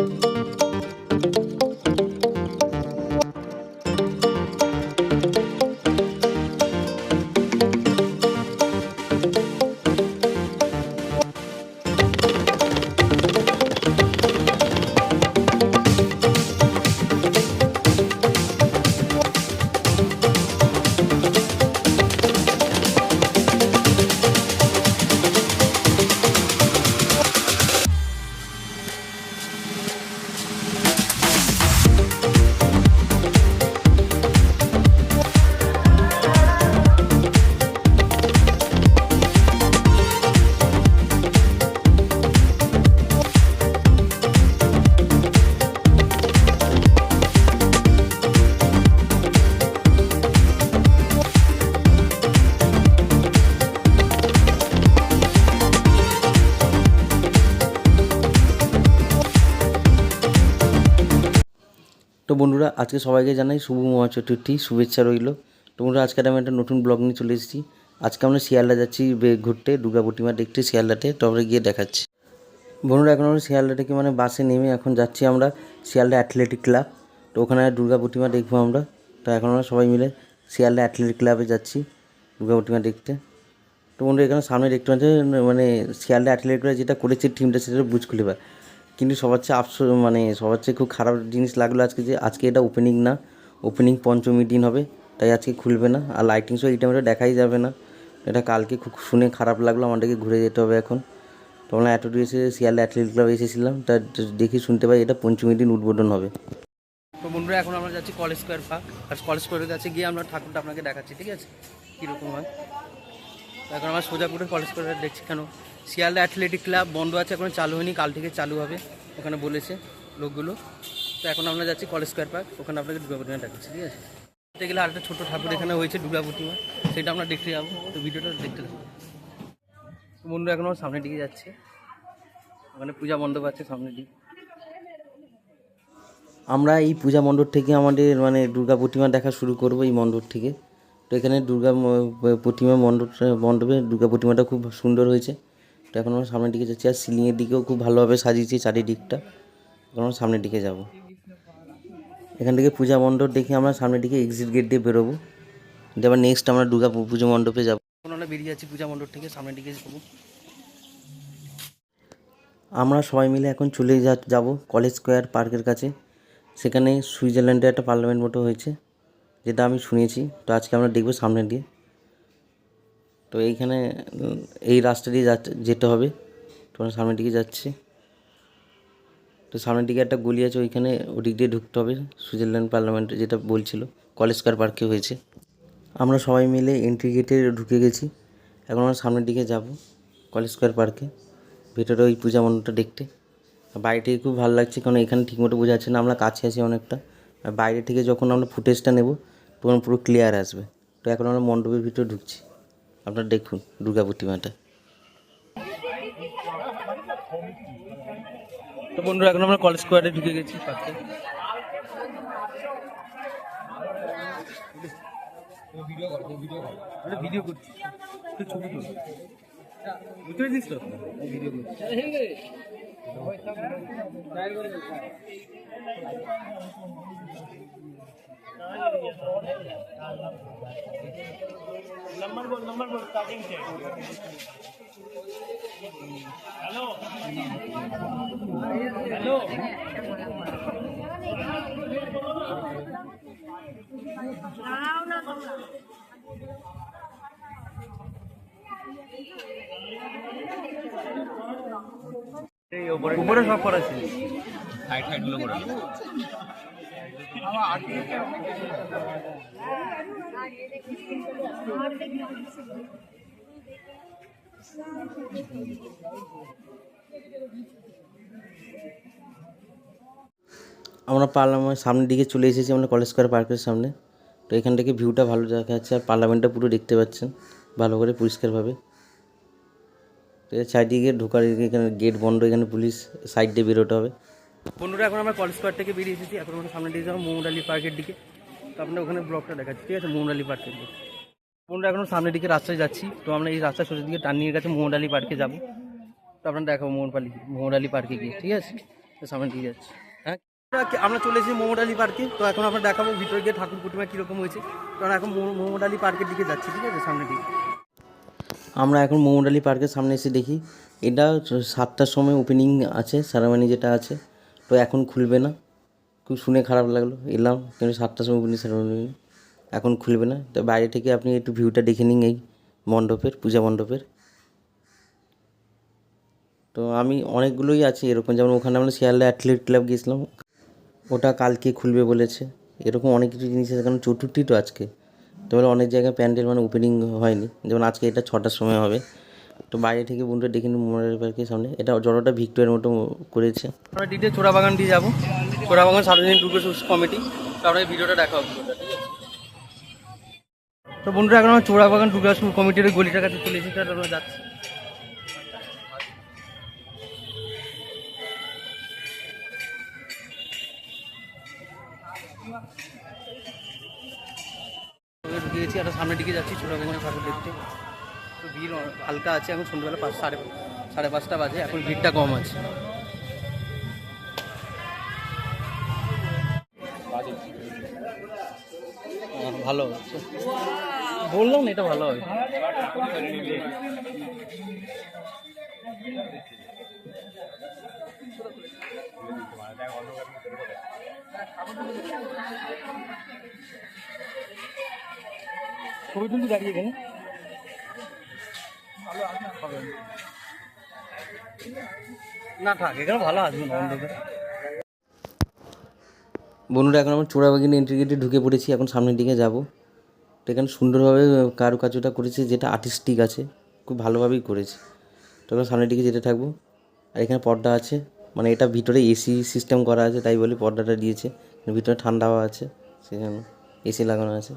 তো বন্ধুরা আজকে সবাইকে জানাই শুভ মহা চতুর্থী শুভেচ্ছা রইল। তো বন্ধুরা আজকে আমি একটা নতুন ব্লগ নিয়ে চলে এসেছি। আজকে আমরা শিয়ালদা যাচ্ছি ঘুরতে, দুর্গা প্রতিমা দেখতে শিয়ালদাতে। তো আমরা গিয়ে দেখাচ্ছি। বন্ধুরা, এখন আমরা শিয়ালদা থেকে মানে বাসে নেমে এখন যাচ্ছি আমরা শিয়ালদা অ্যাথলেটিক ক্লাব। তো ওখানে দুর্গা প্রতিমা দেখব আমরা। তো এখন আমরা সবাই মিলে শিয়ালদা অ্যাথলেটিক ক্লাবে যাচ্ছি দুর্গা প্রতিমা দেখতে। তো বন্ধুরা, এখানে সামনে দেখতে পাচ্ছেন মানে শিয়ালদা অ্যাথলেটিকরা যেটা করেছে টিমটা সেটা বুঝ খুলিবার কিন্তু সবার চেয়ে আফসোস মানে সবার চেয়ে খুব খারাপ জিনিস লাগল আজকে যে আজকে এটা ওপেনিং না। ওপেনিং পঞ্চমী দিন হবে, তাই আজকে খুলবে না। আর লাইটিং শো এই টাইমটা দেখাই যাবে না। এটা কালকে খুব শুনে খারাপ লাগল, আমাদেরকে ঘুরে যেতে হবে এখন। তো আমরা এতটুকু এসে শিয়াল অ্যাথলেটিক ক্লাবে এসেছিলাম, তা দেখি শুনতে পাই এটা পঞ্চমী দিন উদ্বোধন হবে। তো বন্ধুরা, এখন আমরা যাচ্ছি কলেজ স্কোয়ার পার্ক আর কলেজ স্কোয়ারের কাছে গিয়ে আমরা ঠাকুরটা আপনাকে দেখাচ্ছি, ঠিক আছে? কীরকম হয়? এখন আমরা সোজাপুরে কলেজ স্কোয়ার দেখছি কেন? শিয়ালদা অ্যাথলেটিক ক্লাব বন্ধ আছে, এখন চালু হয়নি, কাল থেকে চালু হবে, ওখানে বলেছে লোকগুলো। তো এখন আমরা যাচ্ছি কলেজ স্কোয়ার পার্ক, ওখানে আপনাকে দুর্গা প্রতিমা দেখাচ্ছি, ঠিক আছে? দেখতে গেলে আরেকটা ছোটো ঠাকুর এখানে হয়েছে দুর্গা প্রতিমা সেটা আমরা দেখতে যাব, তো ভিডিওটা দেখতে থাকব তো বন্ধুরা, এখন আমরা সামনের দিকে যাচ্ছে। ওখানে পূজা মণ্ডপ আছে সামনের দিকে। আমরা এই পূজা মণ্ডপ থেকে আমাদের মানে দুর্গা প্রতিমা দেখা শুরু করব এই মণ্ডপ থেকে। তো এখানে দুর্গা প্রতিমা মণ্ডপ, মণ্ডপে দুর্গা প্রতিমাটা খুব সুন্দর হয়েছে। তো এখন আমরা সামনের দিকে যাচ্ছি, আর সিলিংয়ের দিকেও খুব ভালোভাবে সাজিয়েছি চারিদিকটা। এখন আমরা সামনের দিকে যাব। এখান থেকে পূজা মণ্ডপ দেখে আমরা সামনের দিকে এক্সিট গেট দিয়ে বেরোবো। দিয়ে আবার নেক্সট আমরা দুর্গা পুজো মণ্ডপে যাব। এখন আমরা বেরিয়ে যাচ্ছি পূজা মণ্ডপ থেকে, সামনের দিকে যাব। আমরা সবাই মিলে এখন চলে যা যাব কলেজ স্কোয়ার পার্কের কাছে। সেখানে সুইজারল্যান্ডে একটা পার্লামেন্ট মতো হয়েছে, যেটা আমি শুনেছি। তো আজকে আমরা দেখব সামনে দিয়ে তো এইখানে, এই রাস্তা দিয়ে যেতে হবে। তো আমরা সামনের দিকে যাচ্ছি। তো সামনের দিকে একটা গলি আছে, ওইখানে ওদিক দিয়ে ঢুকতে হবে। সুইজারল্যান্ড পার্লামেন্টে যেটা বলছিল, কলেজ পার্কে হয়েছে। আমরা সবাই মিলে এন্ট্রি গেটে ঢুকে গেছি। এখন আমরা সামনের দিকে যাব কলেজ স্কোয়ার পার্কে। ভেতরে ওই পূজা মণ্ডপটা দেখতে। বাইরে থেকে খুব ভালো লাগছে, কারণ এখানে ঠিকমতো বোঝা যাচ্ছে না, আমরা কাছে আছি অনেকটা। বাইরে থেকে যখন আমরা ফুটেজটা নেব, তখন পুরো ক্লিয়ার আসবে। তো এখন আমরা মণ্ডপের ভিতরে ঢুকছি। আপনারা দেখুন দুর্গা প্রতিমাটা। তো বন্ধুরা এখন আমরা কলেজ স্কোয়ারে ঢুকে গেছি পার্কে ভিডিও করছি। তুই ছবি তুল বুঝতে পেরেছিস তো? ভিডিও করছি नंबर बोल नंबर बोल स्टार्टिंग से हेलो हेलो উপরে সব করা ছিল हाइट हाइट गुलो করে আমরা পার্লামেন্ট সামনের দিকে চলে এসেছি আমরা কলেজ স্কোয়ার পার্কের সামনে। তো এখান থেকে ভিউটা ভালো দেখা যাচ্ছে, আর পার্লামেন্টটা পুরো দেখতে পাচ্ছেন, ভালো করে পরিষ্কারভাবে। তো চারিদিকে ঢোকার এখানে গেট বন্ধ, এখানে পুলিশ সাইড দিয়ে বেরোতে হবে। বন্ধুরা, এখন আমরা কলেজ স্কোয়ার থেকে বেরিয়ে এসেছি। এখন আমরা সামনের দিকে যাব মোহাম্মদ পার্কের দিকে। তো আপনার ওখানে ব্লকটা দেখাচ্ছি। ঠিক আছে মোহাম্মদ পার্কের দিকে। বন্ধুরা, এখন সামনের দিকে রাস্তায় যাচ্ছি। তো আমরা এই রাস্তার সোজা দিকে টার্নিংয়ের কাছে মোহাম্মদ পার্কে যাব। তো আপনার দেখাবো মোহন পালি মোহাম্মদ পার্কে গিয়ে। ঠিক আছে? তো সামনে দিয়ে যাচ্ছি। হ্যাঁ? আমরা- চলে এসেছি মোমোডালি পার্কে। তো এখন আমরা দেখাবো ভিতরে গিয়ে ঠাকুর প্রতিমা কীরকম হয়েছে। কারণ এখন মো- মোমোডালি পার্কের দিকে যাচ্ছি। ঠিক আছে সামনে দিকে। আমরা এখন মোমোডালি পার্কের সামনে এসে দেখি। এটা সাতটার সময় ওপেনিং আছে সেরামানি যেটা আছে। তো এখন খুলবে না। খুব শুনে খারাপ লাগল। এলাম, কিন্তু সাতটার সময় সেরামনি এখন খুলবে না। তো বাইরে থেকে আপনি একটু ভিউটা দেখে নিন এই মণ্ডপের, পূজা মণ্ডপের। তো আমি অনেকগুলোই আছে এরকম। যেমন ওখানে আমরা শিয়ালদা অ্যাথলেট ক্লাব গিয়েছিলাম। ওটা কালকে খুলবে বলেছে। এরকম অনেক কিছু জিনিস আছে। কারণ চতুর্থী তো আজকে। তো অনেক জায়গায় প্যান্ডেল মানে ওপেনিং হয়নি। যেমন আজকে এটা ছটার সময় হবে। তো বাইরে থেকে বন্ধুরা দেখে মোমোডালি পার্কের সামনে। এটা জড়টা ভিক্টোরিয়ার মতো করেছে। আমরা ডিটে চোরাবাগান দিয়ে যাব। চোরাবাগান সার্বজনীন দুর্গা কমিটি তো আপনার ভিডিওটা দেখা হবে। তো বন্ধুরা, এখন আমরা চোরাবাগান দুর্গা কমিটির গলিটার কাছে চলে এসেছি আমরা যাচ্ছি। একটা সামনের দিকে যাচ্ছি ছোটোবেলা ঠাকুর দেখতে। ভিড় হালকা আছে এখন সন্ধ্যেবেলা পাঁচ সাড়ে সাড়ে পাঁচটা বাজে এখন ভিড়টা কম আছে। হ্যাঁ, ভালো। বললাম না এটা ভালো হবে। ছবি তুলতে দাঁড়িয়ে এখানে বন্ধুরা, এখন আমরা চোরাবাগিনী এন্ট্রি গেটে ঢুকে পড়েছি, এখন সামনের দিকে যাব। তো এখানে সুন্দরভাবে কারুকার্যটা করেছে, যেটা আর্টিস্টিক আছে, খুব ভালোভাবেই করেছে। তো এখন সামনের দিকে যেতে থাকব। আর এখানে পর্দা আছে মানে এটা ভিতরে এসি সিস্টেম করা আছে, তাই বলে পর্দাটা দিয়েছে। ভিতরে ঠান্ডা হাওয়া আছে, সেখানে এসি লাগানো আছে।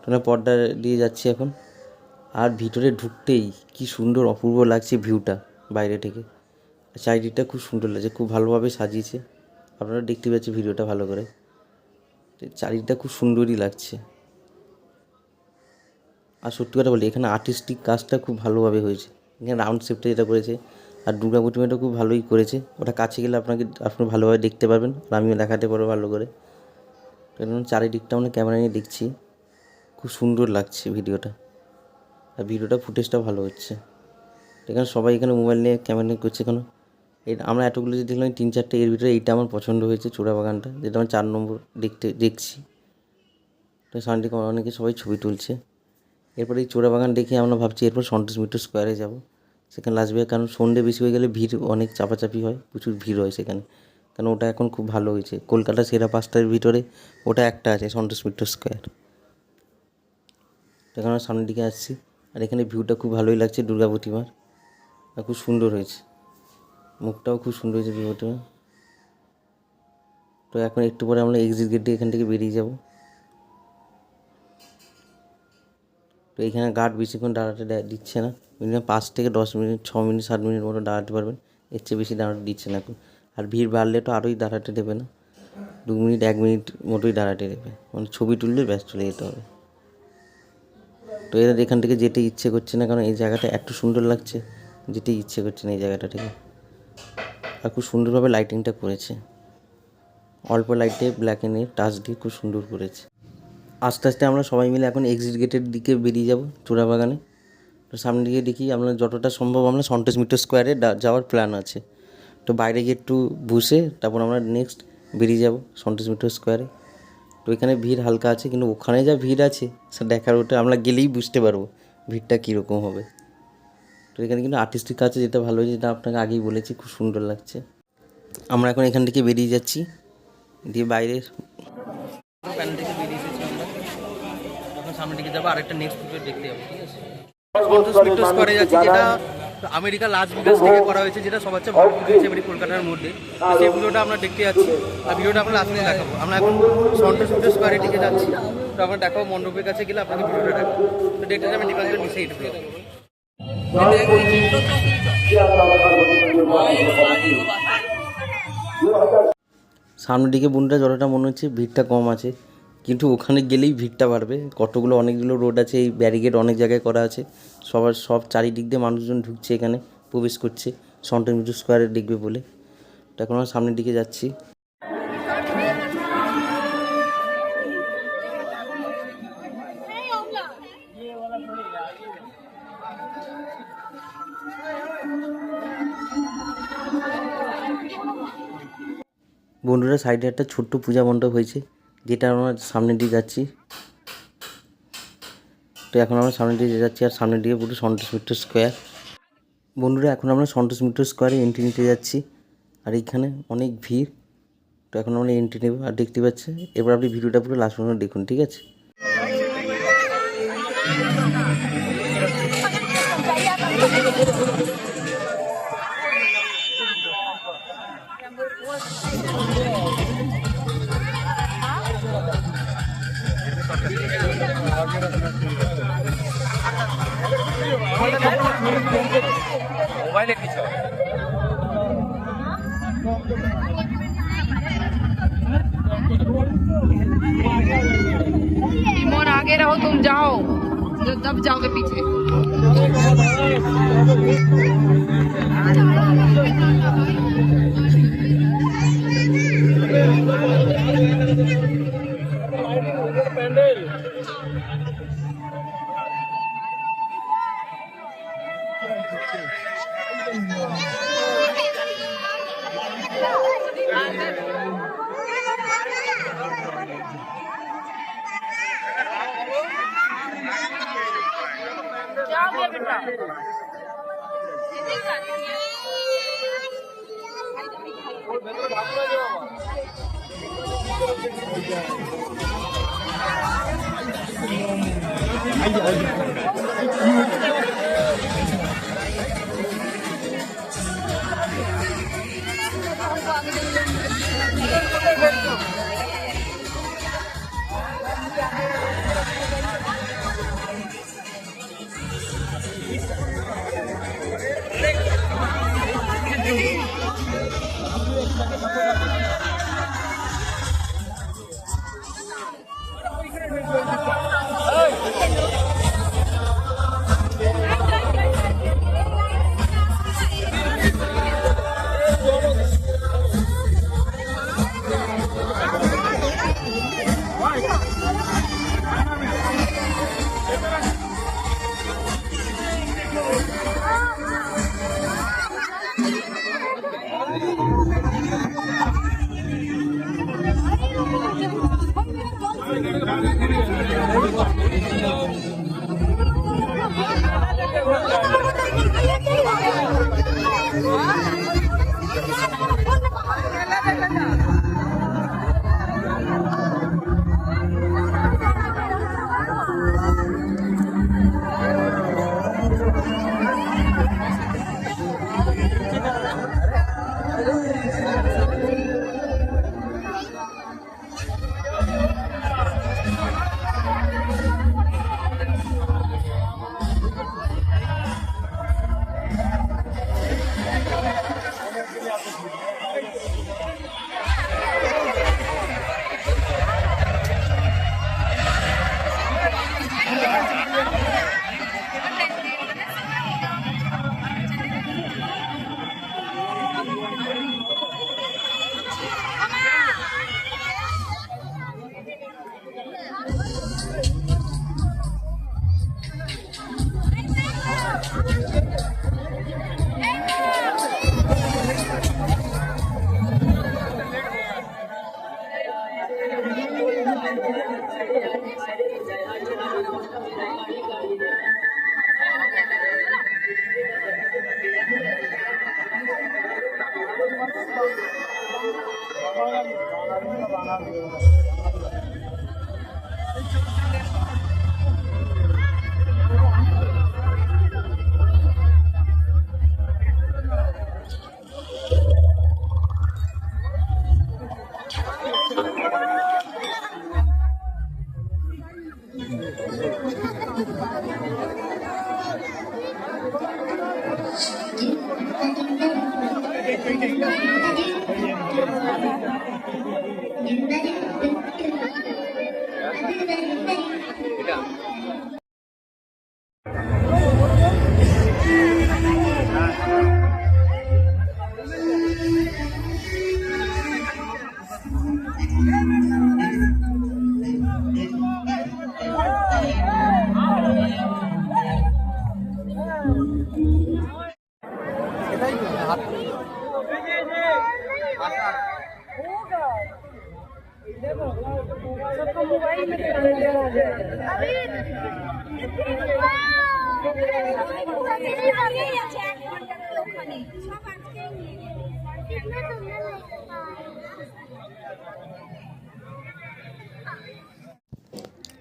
তো পর্দা দিয়ে যাচ্ছি এখন। আর ভিতরে ঢুকতেই কি সুন্দর অপূর্ব লাগছে ভিউটা বাইরে থেকে। চারিদিকটা খুব সুন্দর লাগছে, খুব ভালোভাবে সাজিয়েছে। আপনারা দেখতে পাচ্ছেন ভিডিওটা ভালো করে। চারিদিকটা খুব সুন্দরই লাগছে। আর সত্যি কথা বলি, এখানে আর্টিস্টিক কাজটা খুব ভালোভাবে হয়েছে। এখানে রাউন্ড শেপটা যেটা করেছে আর দুর্গা প্রতিমাটা খুব ভালোই করেছে। ওটা কাছে গেলে আপনাকে, আপনি ভালোভাবে দেখতে পারবেন আর আমিও দেখাতে পারব ভালো করে। কারণ চারিদিকটা আমরা ক্যামেরা নিয়ে দেখছি। খুব সুন্দর লাগছে ভিডিওটা। আর ভিডিওটা ফুটেজটা ভালো হচ্ছে। এখানে সবাই এখানে মোবাইল নিয়ে ক্যামেরা নিয়ে করছে কেন? এটা আমরা এতগুলো যে দেখলাম, তিন চারটে, এর ভিতরে এইটা আমার পছন্দ হয়েছে চূড়া বাগানটা যেটা আমার চার নম্বর দেখতে, দেখছি। তো থেকে অনেকে সবাই ছবি তুলছে। এরপরে এই চোরা বাগান দেখে আমরা ভাবছি এরপর সন্তোষ মিত্র স্কোয়ারে যাব। সেখানে আসবে কারণ সন্ধ্যে বেশি হয়ে গেলে ভিড় অনেক চাপাচাপি হয়, প্রচুর ভিড় হয় সেখানে। কারণ ওটা এখন খুব ভালো হয়েছে। কলকাতা সেরা পাঁচটার ভিতরে ওটা একটা আছে সন্তোষ মিত্র স্কোয়ার এখন আমরা সামনের দিকে আসছি। আর এখানে ভিউটা খুব ভালোই লাগছে দুর্গা প্রতিমার। আর খুব সুন্দর হয়েছে। মুখটাও খুব সুন্দর হয়েছে দুর্গা প্রতিমা তো এখন একটু পরে আমরা এক্সিট গেট দিয়ে এখান থেকে বেরিয়ে যাব। তো এখানে গার্ড বেশিক্ষণ দাঁড়াতে দিচ্ছে না। মিনিমাম পাঁচ থেকে দশ মিনিট, ছ মিনিট, সাত মিনিট মতো দাঁড়াতে পারবেন। এর চেয়ে বেশি দাঁড়াতে দিচ্ছে না এখন। আর ভিড় বাড়লে তো আরোই দাঁড়াতে দেবে না। দু মিনিট, এক মিনিট মতোই দাঁড়াতে দেবে। মানে ছবি তুললে ব্যস্ত চলে যেতে হবে। তো এদের এখান থেকে যেতে ইচ্ছে করছে না, কারণ এই জায়গাটা এত সুন্দর লাগছে। যেতে ইচ্ছে করছে না এই জায়গাটা থেকে। আর খুব সুন্দরভাবে লাইটিংটা করেছে। অল্প লাইটে ব্ল্যাক এনে টাচ দিয়ে খুব সুন্দর করেছে। আস্তে আস্তে আমরা সবাই মিলে এখন এক্সিট গেটের দিকে বেরিয়ে যাব চূড়া বাগানে তো সামনে দিকে দেখি আমরা যতটা সম্ভব আমরা সন্তোষ মিত্র স্কোয়ারে যাওয়ার প্ল্যান আছে। তো বাইরে গিয়ে একটু বসে তারপর আমরা নেক্সট বেরিয়ে যাব সন্তোষ মিত্র স্কোয়ারে এখানে ভিড় হালকা আছে, কিন্তু ওখানে যা ভিড় আছে, সে দেখার ওটা আমরা গেলেই বুঝতে পারব ভিড়টা কীরকম হবে। তো এখানে কিন্তু আর্টিস্টিক কাছে যেটা ভালো হয়েছে, যেটা আপনাকে আগেই বলেছি, খুব সুন্দর লাগছে। আমরা এখন এখান থেকে বেরিয়ে যাচ্ছি, দিয়ে বাইরে প্যানেল থেকে বেরিয়ে এসেছি আমরা দিকে যাব আরেকটা নেক্সট ভিডিও দেখতে যাব ঠিক আছে যাচ্ছি, যেটা আমেরিকা লাস ভিগাস থেকে করা হয়েছে, যেটা সবার চেয়ে বড় পুজো হচ্ছে এবারে কলকাতার মধ্যে। তো ভিডিওটা আমরা দেখতে যাচ্ছি। আর ভিডিওটা আমরা লাস্টে দেখাবো। আমরা এখন সন্তোষ মিত্র স্কোয়ারের দিকে যাচ্ছি। তো আমরা দেখাবো মণ্ডপের কাছে গেলে আপনাকে ভিডিওটা দেখাবো। তো দেখতে যাবেন নিকাল মিশে এটা সামনের দিকে বন্ধুরা যতটা মনে হচ্ছে, ভিড়টা কম আছে। কিন্তু ওখানে গেলেই ভিড়টা বাড়বে। কতগুলো অনেকগুলো রোড আছে, এই ব্যারিকেড অনেক জায়গায় করা আছে। সবার, সব চারিদিক দিয়ে মানুষজন ঢুকছে এখানে, প্রবেশ করছে। সন্টন মিটু স্কোয়ারে দেখবে বলে। তো এখন আমরা সামনের দিকে যাচ্ছি। বন্ধুরা, সাইডে একটা ছোট্ট পূজা মণ্ডপ হয়েছে। যেটা আমরা সামনের দিকে যাচ্ছি। তো এখন আমরা সামনের দিকে যাচ্ছি আর সামনের দিকে পুরো সন্তোষ মিত্র স্কোয়ার। বন্ধুরা, এখন আমরা সন্তোষ মিত্র স্কোয়ারে এন্ট্রি নিতে যাচ্ছি। আর এইখানে অনেক ভিড়। তো এখন আমরা এন্ট্রি নেব। আর দেখতে পাচ্ছি এবার আপনি ভিডিওটা পুরো লাস্ট পর্যন্ত দেখুন, ঠিক আছে? মোবাইলে কিছু इमोन आगे रहो तुम जाओ जो दब जाओगे पीछे 哎呀！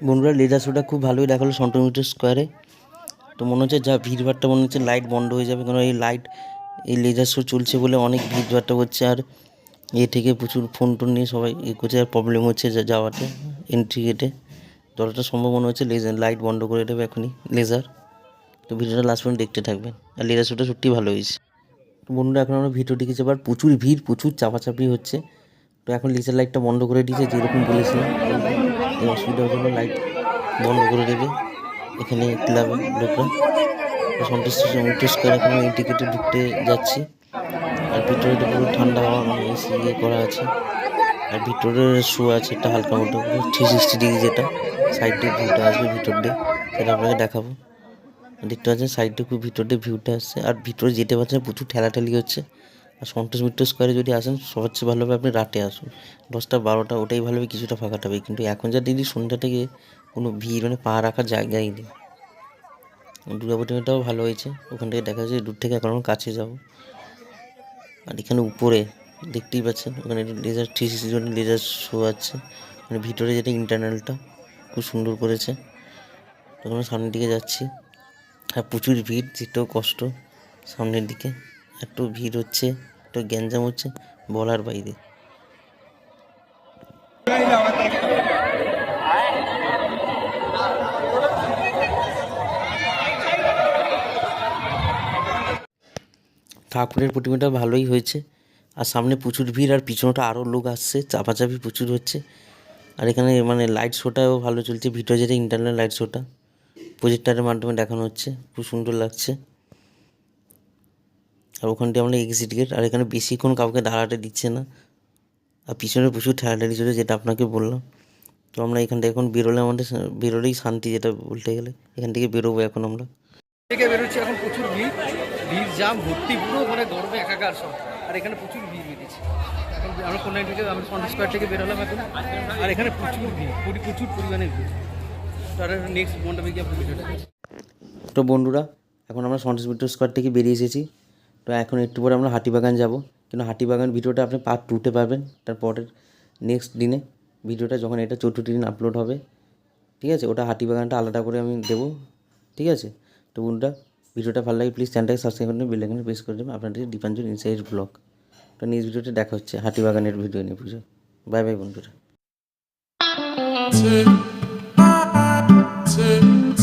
বন্ধুরা লেজার শোটা খুব ভালোই দেখাল সেন্টিমিটার স্কোয়ারে তো মনে হচ্ছে যা ভিড়ভাড়টা মনে হচ্ছে লাইট বন্ধ হয়ে যাবে কারণ এই লাইট এই লেজার শো চলছে বলে অনেক ভিড়ভাড়টা হচ্ছে। আর এ থেকে প্রচুর ফোন টোন নিয়ে সবাই এ করছে, আর প্রবলেম হচ্ছে যাওয়াতে এন্ট্রি গেটে যতটা সম্ভব মনে হচ্ছে লেজার লাইট বন্ধ করে দেবে এখনই লেজার তো ভিডিওটা লাস্ট পর্যন্ত দেখতে থাকবেন, আর লেজার শোটা সত্যি ভালো হয়েছে। তো বন্ধুরা, এখন আমরা ভিডিও দেখেছি, আবার প্রচুর ভিড়, প্রচুর চাপাচাপি হচ্ছে। তো এখন লেজার লাইটটা বন্ধ করে দিয়েছে, যেরকম বলেছিলাম। এই অসুবিধার লাইট বন্ধ করে দেবে। এখানে ক্লাবের লোকরা। সন্তুষ্ট সন্তুষ্ট করে টিকিটে ঢুকতে যাচ্ছি। আর ভিতরে তো পুরো ঠান্ডা হাওয়া মানে এসি ইয়ে করা আছে। আর ভিতরে শো আছে, একটা হালকা মতো থ্রি সিক্সটি ডিগ্রি যেটা। সাইড দিয়ে ভিউটা আসবে ভিতর দিয়ে। সেটা আপনাকে দেখাবো। দেখতে পাচ্ছেন সাইডে খুব ভিতর দিয়ে ভিউটা আসছে। আর ভিতরে যেতে পারছেন প্রচুর ঠেলাঠেলি হচ্ছে। আর সন্তোষ মিত্র স্কোয়ারে যদি আসেন, সবচেয়ে ভালো হবে আপনি রাতে আসুন। দশটা, বারোটা, ওটাই ভালো হবে, কিছুটা ফাঁকা থাকবে। কিন্তু এখন যা দিদি সন্ধ্যা থেকে কোনো ভিড় মানে পা রাখার জায়গাই নেই। দুর্গা প্রতিমাটাও ভালো হয়েছে, ওখান থেকে দেখা যাচ্ছে দূর থেকে এখন কাছে যাব। আর এখানে উপরে দেখতেই পাচ্ছেন, ওখানে laser three sixty laser show আছে। মানে ভিতরে যেটা ইন্টারনালটা খুব সুন্দর করেছে। তখন সামনের দিকে যাচ্ছি। আর প্রচুর ভিড় যেটাও কষ্ট সামনের দিকে। একটু ভিড় হচ্ছে, একটু গ্যাঞ্জাম হচ্ছে, বলার বাইরে। ঠাকুরের প্রতিমাটা ভালোই হয়েছে, আর সামনে প্রচুর ভিড়, আর পিছনটা আরও লোক আসছে, চাপাচাপি প্রচুর হচ্ছে। আর এখানে মানে লাইট শোটাও ভালো চলছে, ভিডিও যেটা ইন্টারনাল লাইট শোটা প্রজেক্টারের মাধ্যমে দেখানো হচ্ছে, খুব সুন্দর লাগছে। আর ওখানটি আমরা এক্সিট গেট আর এখানে বেশিক্ষণ কাউকে দাঁড়াতে দিচ্ছে না। আর পিছনে প্রচুর ঠেলাঠেলি ছিল যেটা আপনাকে বললাম। তো আমরা এখান থেকে এখন বেরোলে আমাদের বেরোলেই শান্তি যেটা বলতে গেলে এখান থেকে বেরোবো এখন আমরা। থেকে বেরোচ্ছে এখন প্রচুর ভিড়। ভিড় জাম ভর্তি পুরো মানে গরমে একাকার সব। আর এখানে প্রচুর ভিড় বেরিয়েছে এখন আমরা কোন থেকে আমি সন্ধ্যা স্কোয়ার থেকে বেরোলাম এখন। আর এখানে প্রচুর ভিড় প্রচুর পরিমাণে ভিড়। তার নেক্সট মণ্ডপে গিয়ে তো বন্ধুরা এখন আমরা সন্তোষ মিত্র স্কোয়ার থেকে বেরিয়ে এসেছি। তো এখন একটু পরে আমরা হাতিবাগান যাব। কিন্তু হাতিবাগান ভিডিওটা আপনি পার্ট টুতে পাবেন তারপরের নেক্সট দিনে ভিডিওটা যখন এটা চতুর্থ দিন আপলোড হবে, ঠিক আছে? ওটা হাতিবাগানটা আলাদা করে আমি দেবো, ঠিক আছে? তো বন্ধুরা, ভিডিওটা ভালো লাগে প্লিজ চ্যানেলটাকে সাবস্ক্রাইব করে বেল আইকনে প্রেস করে দেবেন, আপনাদের দীপাঞ্জন ইনসাইড ব্লগ তো নেক্সট ভিডিওতে দেখা হচ্ছে, হাতিবাগানের ভিডিও নিয়ে পুজো বাই বাই বন্ধুরা।